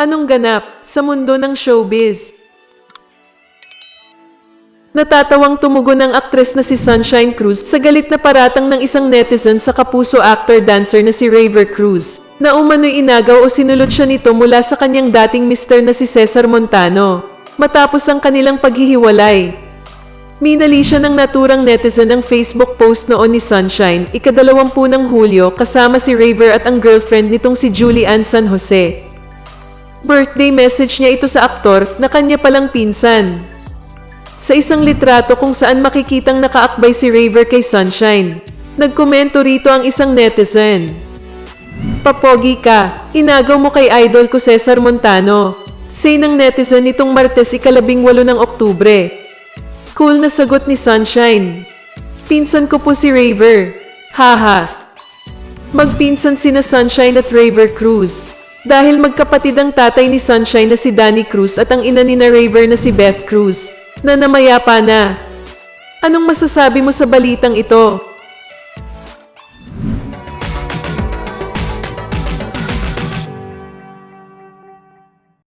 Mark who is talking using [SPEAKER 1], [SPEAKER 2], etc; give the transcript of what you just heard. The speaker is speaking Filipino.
[SPEAKER 1] Anong ganap sa mundo ng showbiz? Natatawang tumugon ang aktres na si Sunshine Cruz sa galit na paratang ng isang netizen sa kapuso actor-dancer na si Raver Cruz, na umano'y inagaw o sinulot siya nito mula sa kanyang dating mister na si Cesar Montano, matapos ang kanilang paghihiwalay. Minali siya ng naturang netizen ang Facebook post noon ni Sunshine, ikadalawampu ng Hulyo kasama si Raver at ang girlfriend nitong si Julie Ann San Jose. Birthday message niya ito sa aktor na kanya palang pinsan. Sa isang litrato kung saan makikitang nakaakbay si Raver kay Sunshine, nagkomento rito ang isang netizen. Papogi ka, inagaw mo kay idol ko Cesar Montano. Say ng netizen nitong Martes ikalabing walo ng Oktubre. Cool na sagot ni Sunshine. Pinsan ko po si Raver. Haha. Magpinsan sina Sunshine at Raver Cruz. Dahil magkapatid ang tatay ni Sunshine na si Danny Cruz at ang ina ni na Raver na si Beth Cruz, na namayapa na. Anong masasabi mo sa balitang ito?